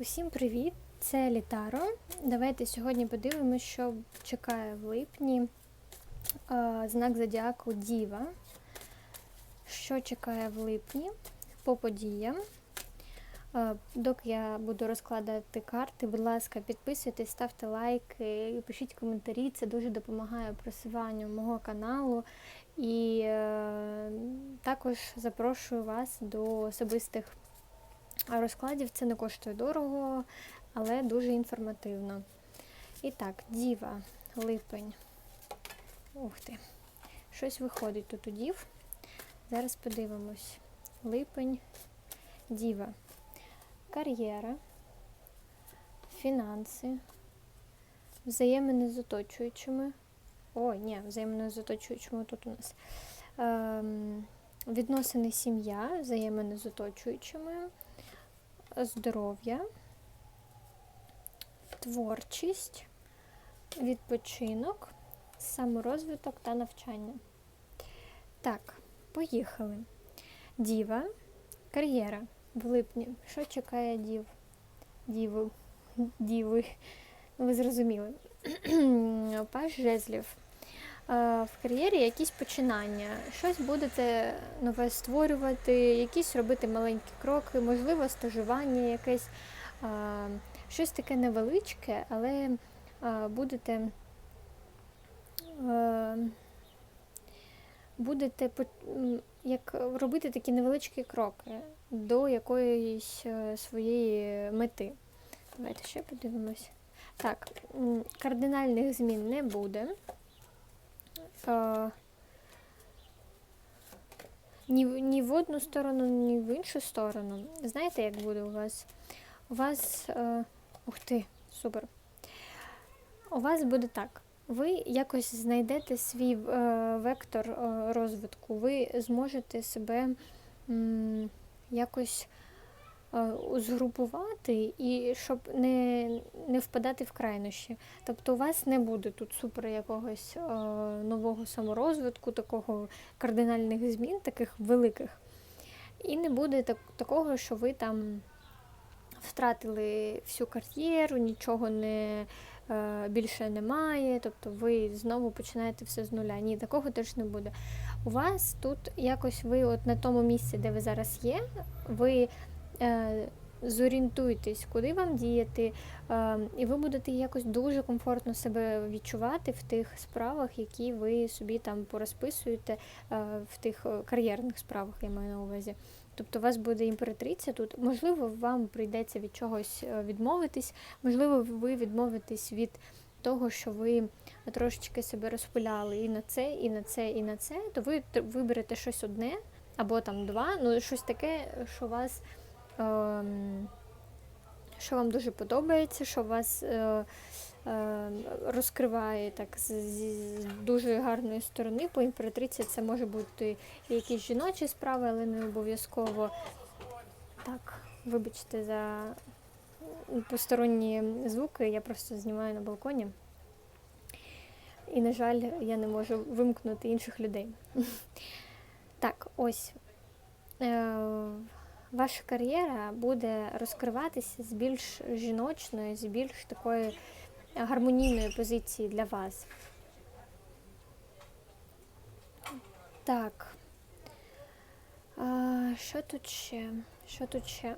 Усім привіт! Це Літаро. Давайте сьогодні подивимося, що чекає в липні знак зодіаку Діва. Що чекає в липні по подіям. Доки я буду розкладати карти, будь ласка, підписуйтесь, ставте лайки, пишіть коментарі. Це дуже допомагає просуванню мого каналу. І е, також запрошую вас до особистих розкладів. Це не коштує дорого, але дуже інформативно. І так, діва, липень. Ух ти. Щось виходить тут у дів. Зараз подивимось. Липень, діва. Кар'єра, фінанси, взаємини з оточуючими. О, ні, взаємини з оточуючими тут у нас. Ем, відносини сім'я, взаємини з оточуючими здоров'я, творчість, відпочинок, саморозвиток та навчання. Так, поїхали. Діва, кар'єра в липні. Що чекає дів? Діви, діви. Ну, ви зрозуміли. Паш жезлів. В кар'єрі якісь починання, щось будете нове створювати, якісь робити маленькі кроки, можливо, стажування якесь, щось таке невеличке, але будете будете як робити такі невеличкі кроки до якоїсь е, своєї мети. Давайте ще подивимось. Так, кардинальних змін не буде. Ні, ні в одну сторону, ні в іншу сторону. Знаєте, як буде у вас? У вас. Е, ух ти, супер. У вас буде так. Ви якось знайдете свій е, вектор е, розвитку, ви зможете себе м, якось Е, згрупувати і щоб не не впадати в крайнощі. Тобто у вас не буде тут супер якогось е, нового саморозвитку, такого кардинальних змін, таких великих. І не буде так, такого, що ви там втратили всю кар'єру, нічого не е, більше немає, тобто ви знову починаєте все з нуля. Ні, такого теж не буде. У вас тут якось ви от на тому місці, де ви зараз є, ви Е, зорієнтуйтесь, куди вам діяти, е, і ви будете якось дуже комфортно себе відчувати в тих справах, які ви собі там порозписуєте е, в тих кар'єрних справах, я маю на увазі. Тобто у вас буде імператриця тут, можливо, вам прийдеться від чогось відмовитись, можливо, ви відмовитесь від того, що ви трошечки себе розпиляли і на це, і на це, і на це, то ви виберете щось одне або там два, ну щось таке, що вас. Ем, що вам дуже подобається, що вас е, е, розкриває так з, дуже гарної сторони. По імператриці це може бути якісь жіночі справи, але не обов'язково. Так, вибачте за посторонні звуки, я просто знімаю на балконі. І, на жаль, я не можу вимкнути інших людей. Так, ось. Ваша кар'єра буде розкриватися з більш жіночної, з більш такої гармонійної позиції для вас. Так. А, Що тут ще? Що тут ще?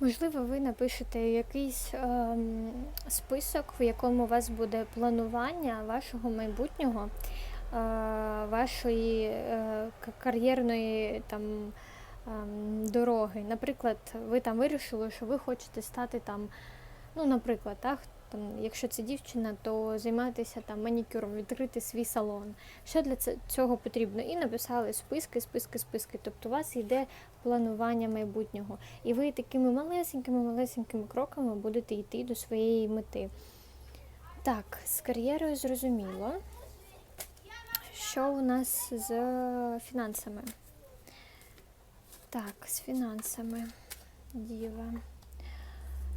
Можливо, ви напишете якийсь е, список, в якому у вас буде планування вашого майбутнього, е, вашої е, кар'єрної там дороги. Наприклад, ви там вирішили, що ви хочете стати там, ну, наприклад, так, там, якщо це дівчина, то займатися там манікюром, відкрити свій салон. Що для цього потрібно? І написали списки, списки, списки. Тобто у вас йде планування майбутнього. І ви такими малесенькими-малесенькими кроками будете йти до своєї мети. Так, з кар'єрою зрозуміло. Що у нас з фінансами? Так, з фінансами діва.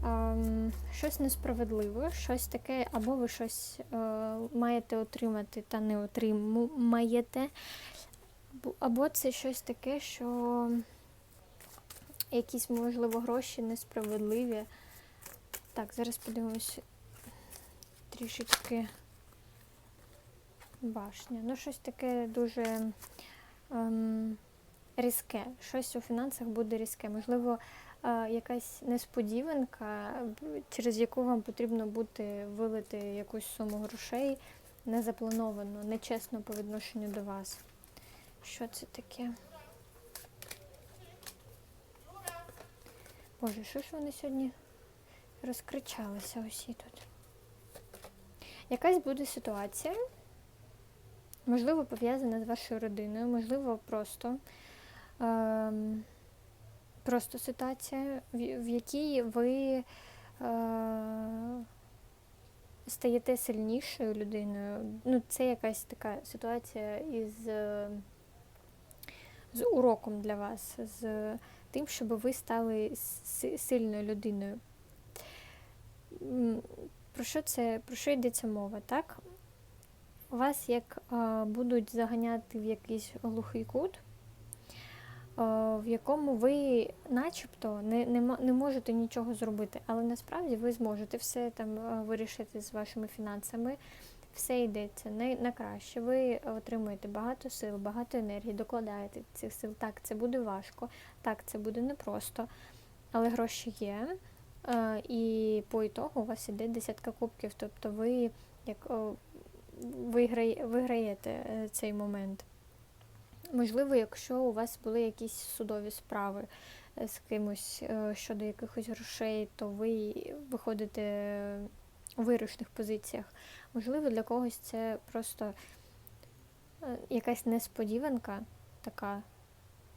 Ем, щось несправедливе, щось таке, або ви щось е, маєте отримати та не отримаєте, або це щось таке, що якісь, можливо, гроші несправедливі. Так, зараз подивимось трішечки башня. Ну, щось таке дуже ем, різке. Щось у фінансах буде різке. Можливо, е, якась несподіванка, через яку вам потрібно буде вилити якусь суму грошей незаплановано, нечесно по відношенню до вас. Що це таке? Боже, що ж вони сьогодні розкричалися усі тут? Якась буде ситуація, можливо, пов'язана з вашою родиною, можливо, просто, просто ситуація, в, якій ви е, стаєте сильнішою людиною. Ну, це якась така ситуація із, е, з уроком для вас, з тим, щоб ви стали сильною людиною. Про що це, про що йдеться мова, так? Вас як а, будуть заганяти в якийсь глухий кут, в якому ви начебто не, не, не можете нічого зробити, але насправді ви зможете все там вирішити з вашими фінансами, все йдеться на, на краще. Ви отримуєте багато сил, багато енергії, докладаєте цих сил. Так, це буде важко, так, це буде непросто, але гроші є. Е, І по ітогу у вас іде десятка кубків, тобто ви як виграє, виграєте е, цей момент. Можливо, якщо у вас були якісь судові справи е, з кимось е, щодо якихось грошей, то ви виходите у вирішних позиціях. Можливо, для когось це просто е, якась несподіванка така.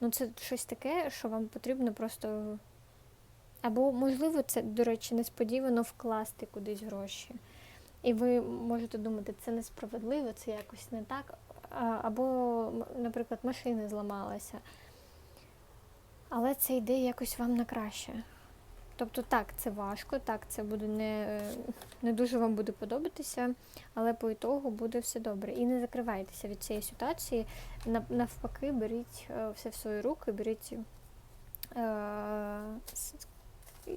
Ну, це щось таке, що вам потрібно просто. Або, можливо, це, до речі, несподівано вкласти кудись гроші. І ви можете думати, це несправедливо, це якось не так. Або, наприклад, машина зламалася. Але це йде якось вам на краще. Тобто, так, це важко, так, це буде не, не дуже вам буде подобатися, але по ітогу буде все добре. І не закривайтеся від цієї ситуації. Навпаки, беріть е, все в свої руки, беріть е,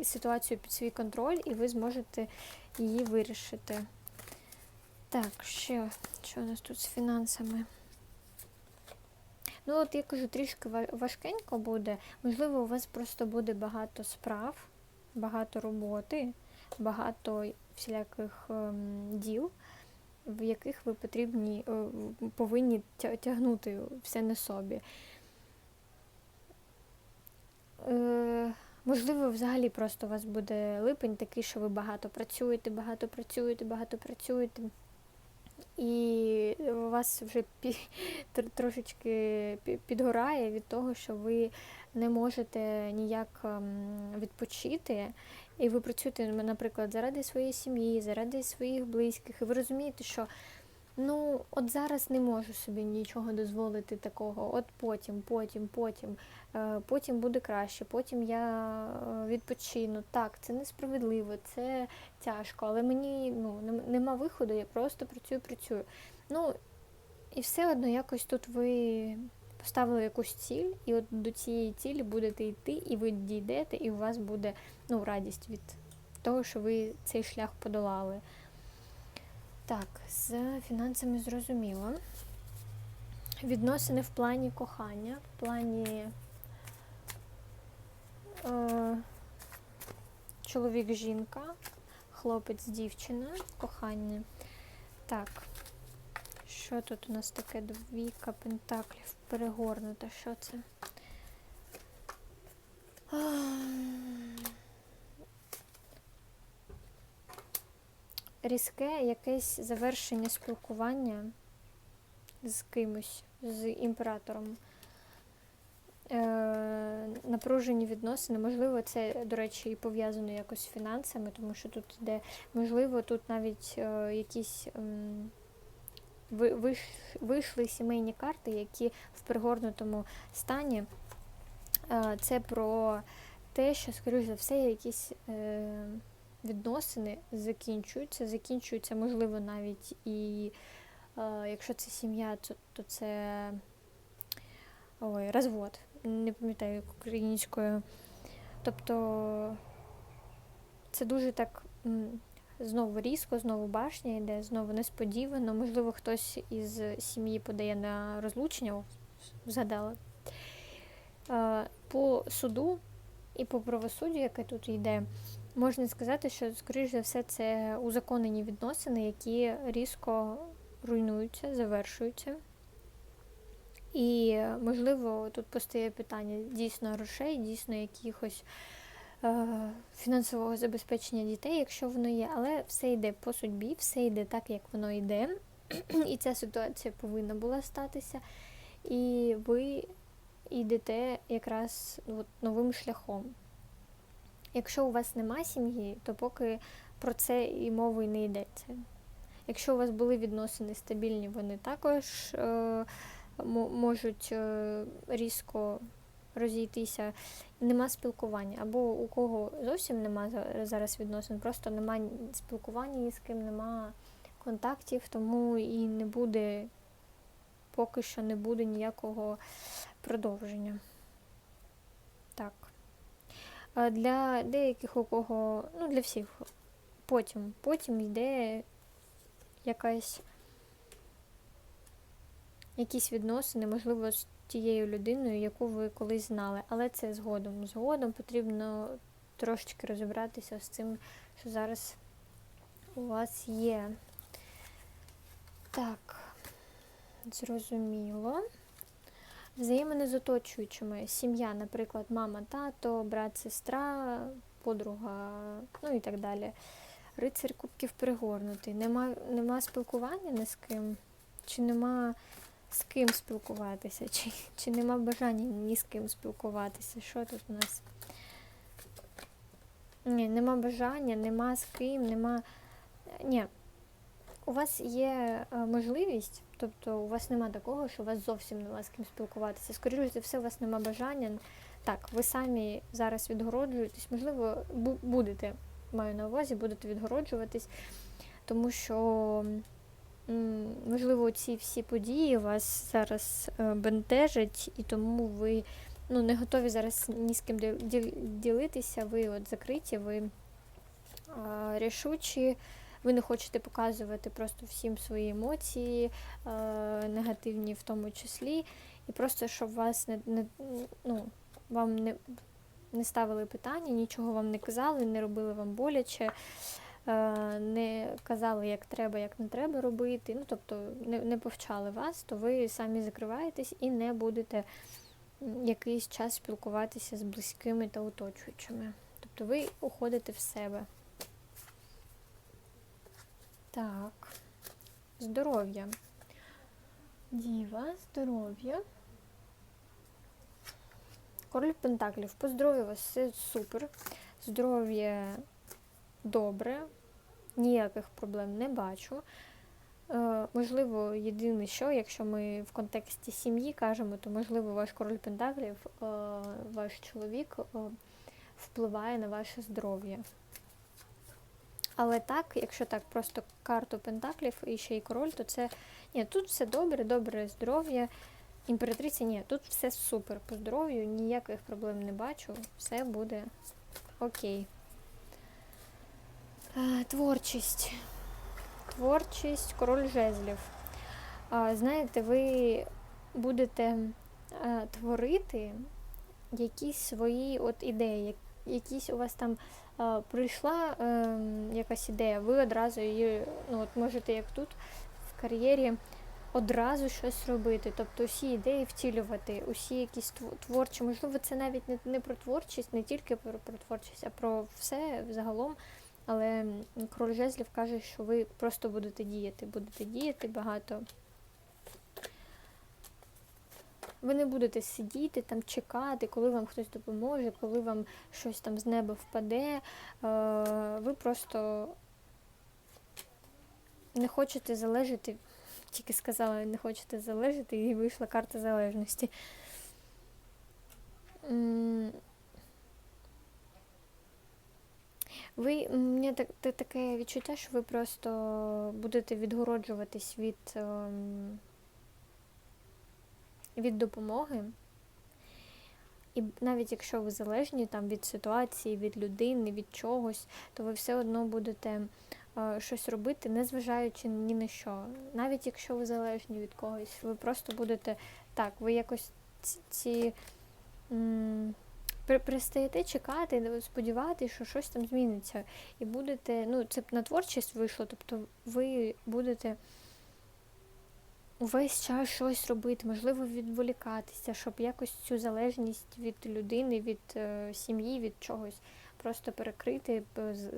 ситуацію під свій контроль, і ви зможете її вирішити. Так, ще що у нас тут з фінансами? Ну, от я кажу, трішки важкенько буде. Можливо, у вас просто буде багато справ, багато роботи, багато всіляких ем, діл, в яких ви потрібні, е, повинні тягнути все на собі. Е, можливо, взагалі просто у вас буде липень такий, що ви багато працюєте, багато працюєте, багато працюєте. І у вас вже трошечки пі- підгорає від того, що ви не можете ніяк ем, відпочити. І ви працюєте, наприклад, заради своєї сім'ї, заради своїх близьких, і ви розумієте, що ну, от зараз не можу собі нічого дозволити такого, от потім, потім, потім, е, потім буде краще, потім я е, відпочину. Так, це несправедливо, це тяжко, але мені ну, нема виходу, я просто працюю, працюю. Ну, і все одно якось тут ви поставили якусь ціль, і от до цієї цілі будете йти, і ви дійдете, і у вас буде ну, радість від того, що ви цей шлях подолали. Так, з фінансами зрозуміло. Відносини в плані кохання, в плані е, чоловік-жінка, хлопець-дівчина, кохання. Так, що тут у нас таке двійка пентаклів перегорнута? Що це? Ам. Різке якесь завершення спілкування з кимось, з імператором. Е, напружені відносини. Можливо, це, до речі, і пов'язано якось з фінансами, тому що тут йде, можливо, тут навіть е, якісь ем, вийшли сімейні карти, які в перегорнутому стані. Е, це про те, що, скоріш за все, якісь відносини закінчуються, закінчуються, можливо, навіть і е, якщо це сім'я, то, то це ой, розвод. Не пам'ятаю українською. Тобто це дуже так знову різко, знову башня йде, знову несподівано. Можливо, хтось із сім'ї подає на розлучення, згадала. Е, По суду і по правосуддю, яке тут йде, можна сказати, що, скоріш за все, це узаконені відносини, які різко руйнуються, завершуються. І, можливо, тут постає питання дійсно грошей, дійсно якихось е, фінансового забезпечення дітей, якщо воно є, але все йде по судьбі, все йде так, як воно йде. І ця ситуація повинна була статися. І ви йдете якраз от, новим шляхом. Якщо у вас нема сім'ї, то поки про це і мови не йдеться. Якщо у вас були відносини стабільні, вони також е, мо- можуть е, різко розійтися. Нема спілкування. Або у кого зовсім нема зараз відносин, просто нема спілкування ні з ким, нема контактів, тому і не буде, поки що не буде ніякого продовження. Для деяких у кого, ну для всіх, потім, потім йде якась якісь відносини, можливо, з тією людиною, яку ви колись знали. Але це згодом. Згодом потрібно трошечки розібратися з цим, що зараз у вас є. Так, зрозуміло. Взаємини з оточуючими. Сім'я, наприклад, мама, тато, брат, сестра, подруга, ну і так далі. Рицар кубків перегорнутий. Нема, нема спілкування ні з ким, чи нема з ким спілкуватися, чи, чи нема бажання ні з ким спілкуватися. Що тут у нас? Ні, нема бажання, нема з ким, нема. Ні. У вас є е, можливість, тобто у вас нема такого, що у вас зовсім нема з ким спілкуватися. Скоріше за все, у вас нема бажання. Так, ви самі зараз відгороджуєтесь, можливо, будете, маю на увазі, будете відгороджуватись, тому що, можливо, ці всі події вас зараз е, бентежать, і тому ви ну, не готові зараз ні з ким діл- діл- ділитися, ви от закриті, ви рішучі. Ви не хочете показувати просто всім свої емоції, е, негативні в тому числі, і просто щоб вас не, не ну, вам не, не ставили питання, нічого вам не казали, не робили вам боляче, е, не казали, як треба, як не треба робити. Ну, тобто не, не повчали вас, то ви самі закриваєтесь і не будете якийсь час спілкуватися з близькими та оточуючими. Тобто ви уходите в себе. Так. Здоров'я. Діва, здоров'я. Король Пентаклів. По здоров'ю вас все супер. Здоров'я добре. Ніяких проблем не бачу. Е, можливо, єдине що, якщо ми в контексті сім'ї кажемо, то можливо ваш король Пентаклів, е, ваш чоловік е, впливає на ваше здоров'я. Але так, якщо так просто карту Пентаклів і ще й король, то це. Ні, тут все добре, добре здоров'я. Імператриця, ні, тут все супер по здоров'ю, ніяких проблем не бачу, все буде окей. Творчість. Творчість, король жезлів. Знаєте, ви будете творити якісь свої от ідеї, якісь у вас там прийшла е, якась ідея, ви одразу її, ну от можете як тут в кар'єрі одразу щось робити, тобто усі ідеї втілювати, усі якісь тво- творчі, можливо, це навіть не, не про творчість, не тільки про, про творчість, а про все загалом. Але король жезлів каже, що ви просто будете діяти, будете діяти багато. Ви не будете сидіти там, чекати, коли вам хтось допоможе, коли вам щось там з неба впаде. Е, Ви просто не хочете залежати, тільки сказала, не хочете залежати, і вийшла карта залежності. Ви, мені так, таке відчуття, що ви просто будете відгороджуватись від, ем, від допомоги. І навіть якщо ви залежні там від ситуації, від людини, від чогось, то ви все одно будете е, щось робити, незважаючи ні на що. Навіть якщо ви залежні від когось, ви просто будете так, ви якось ці. м, Перестаєте чекати, сподіватися, що щось там зміниться. І будете, ну, це на творчість вийшло, тобто ви будете увесь час щось робити, можливо, відволікатися, щоб якось цю залежність від людини, від е, сім'ї, від чогось просто перекрити,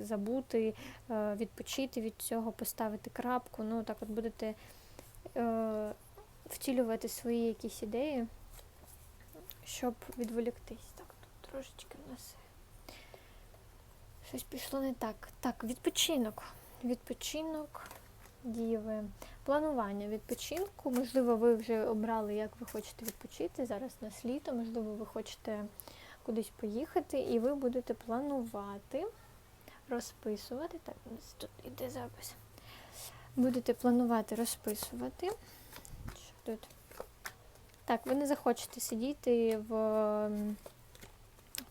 забути, е, відпочити від цього, поставити крапку. Ну, так от будете е, втілювати свої якісь ідеї, щоб відволіктись. Так, тут трошечки в нас щось пішло не так. Так, відпочинок. Відпочинок діви. Планування відпочинку. Можливо, ви вже обрали, як ви хочете відпочити. Зараз у нас літо, можливо, ви хочете кудись поїхати, і ви будете планувати, розписувати. Так, у нас тут іде запис. Будете планувати розписувати. Що тут? Так, ви не захочете сидіти в,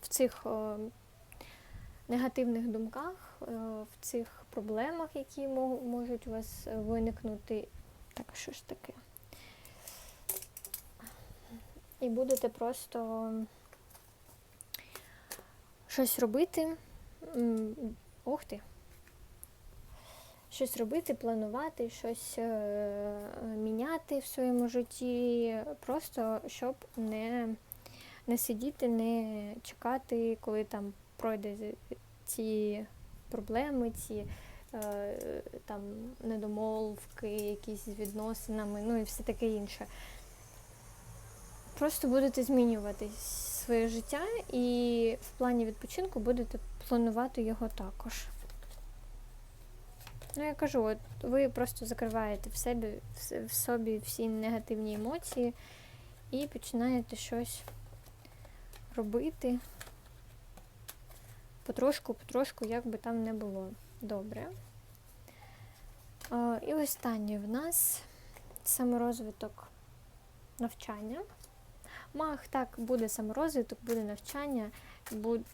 в цих е, негативних думках, е, в цих проблемах, які можуть у вас е, виникнути. Так, що ж таке? І будете просто щось робити. Ух ти. Щось робити, планувати, щось е, міняти в своєму житті, просто щоб не, не сидіти, не чекати, коли там пройде ці проблеми, ці там недомовки, якісь з відносинами, ну і все таке інше. Просто будете змінювати своє життя і в плані відпочинку будете планувати його також. Ну, я кажу, от ви просто закриваєте в себе в собі всі негативні емоції і починаєте щось робити потрошку, потрошку, як би там не було. Добре. А, І останнє в нас саморозвиток навчання. Мах, так, буде саморозвиток, буде навчання,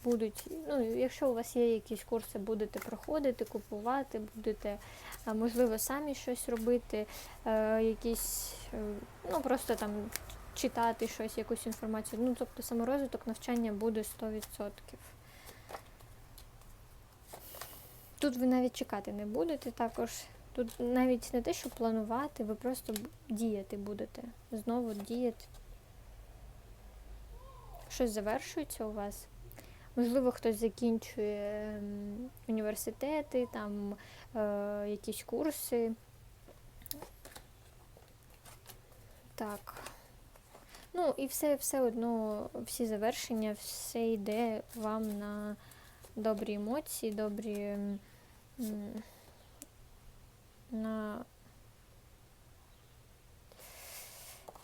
будуть, ну, якщо у вас є якісь курси, будете проходити, купувати, будете, можливо, самі щось робити, е, якісь, е, ну, просто там читати щось, якусь інформацію. Ну, тобто саморозвиток навчання буде 100%. Тут ви навіть чекати не будете також. Тут навіть не те, що планувати, ви просто діяти будете. Знову діяти. Щось завершується у вас. Можливо, хтось закінчує ем, університети, там е, якісь курси. Так. Ну, і все, все одно, всі завершення, все йде вам на добрі емоції, добрі. м, на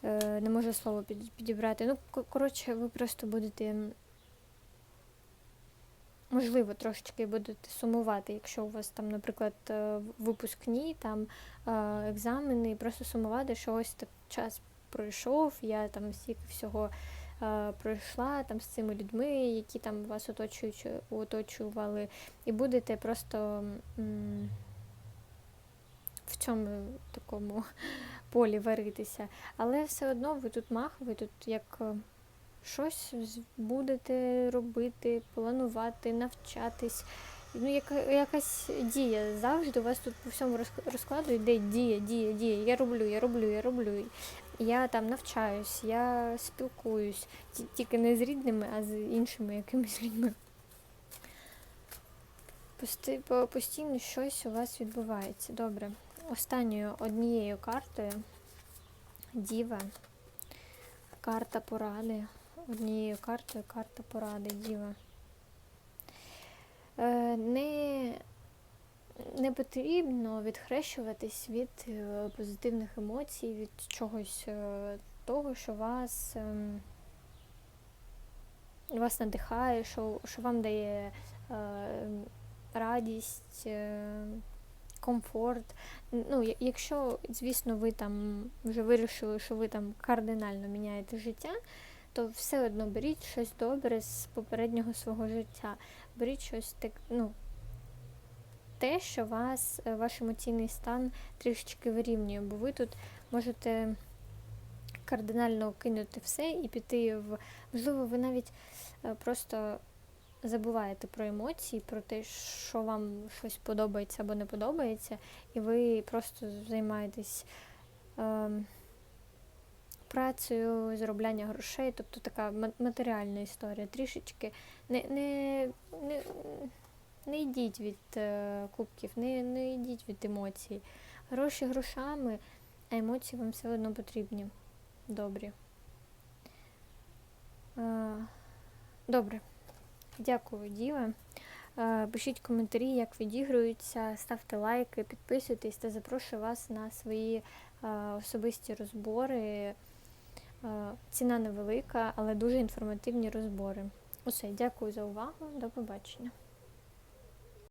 е, не можу слово підібрати. Ну, коротше, ви просто будете, можливо, трошечки будете сумувати, якщо у вас там, наприклад, е, випускні, там е, екзамени, просто сумувати, що ось так час пройшов, я там стільки всього пройшла там з цими людьми, які там вас оточують, оточували, і будете просто. м, в цьому такому полі варитися. Але все одно ви тут мах, ви тут як е, щось будете робити, планувати, навчатись. Ну, яка, якась дія. Завжди у вас тут по всьому розк- розкладу йде дія, дія, дія. Я роблю, я роблю, я роблю. Я там навчаюсь, я спілкуюсь. Тільки не з рідними, а з іншими якимись людьми. Постійно щось у вас відбувається. Добре. Останньою однією картою Діва. Карта поради. Однією картою карта поради, Діва. Е, не, не потрібно відхрещуватись від е, позитивних емоцій, від чогось е, того, що вас, ем, вас надихає, що, що вам дає радість, комфорт. Ну, якщо, звісно, ви там вже вирішили, що ви там кардинально міняєте життя, Тобто, все одно беріть щось добре з попереднього свого життя. Беріть щось так, ну, те, що вас, е, ваш емоційний стан трішечки вирівнює, бо ви тут можете кардинально кинути все і піти в. Можливо, ви навіть е, просто забуваєте про емоції, про те, що вам щось подобається або не подобається, і ви просто займаєтесь е, працею, заробляння грошей, тобто така матеріальна історія. Трішечки не, не, не, не йдіть від е, кубків, не, не йдіть від емоцій. Гроші грошами, а емоції вам все одно потрібні. Добрі. Е, добре. Дякую, Діва. Е, Пишіть коментарі, як відігруються, ставте лайки, підписуйтесь та запрошую вас на свої е, особисті розбори. Е, Ціна невелика, але дуже інформативні розбори. Усе, дякую за увагу. До побачення.